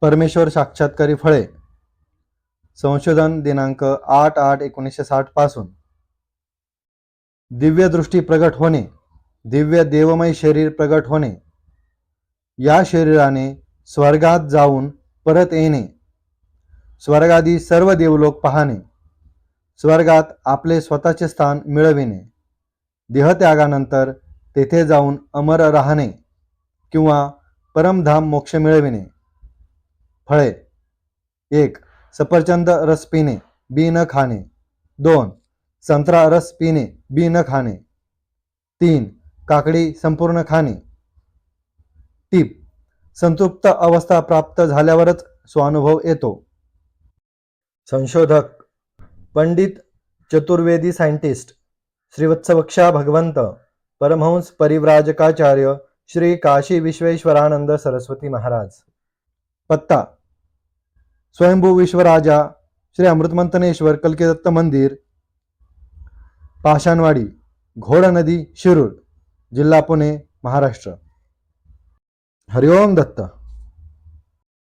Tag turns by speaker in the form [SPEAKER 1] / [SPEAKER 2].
[SPEAKER 1] परमेश्वर साक्षात्कारी फळे. संशोधन दिनांक आठ आठ एकोणीसशे साठपासून. दिव्य दृष्टी प्रगट होणे दिव्य देवमय शरीर प्रगट होणे. या शरीराने स्वर्गात जाऊन परत येणे. स्वर्गादी सर्व देवलोक पाहणे. स्वर्गात आपले स्वतःचे स्थान मिळविणे. देहत्यागानंतर तेथे जाऊन अमर राहणे किंवा परमधाम मोक्ष मिळविणे. फळे. एक सफरचंद रस पिणे बी न खाणे. दोन संत्रा रस पिणे बी न खाणे. तीन काकडी संपूर्ण खाणे. टीप संतृप्त अवस्था प्राप्त झाल्यावरच स्वानुभव येतो. संशोधक पंडित चतुर्वेदी सायंटिस्ट श्रीवत्सवक्षा भगवंत परमहंस परिव्राजकाचार्य श्री काशी विश्वेश्वरानंद सरस्वती महाराज. पत्ता स्वयंभू विश्वराजा श्री अमृतमंथनेश्वर कल्किदत्त मंदिर पाषाणवाडी घोड नदी शिरूर जिल्हा पुणे महाराष्ट्र. हरिओम दत्त.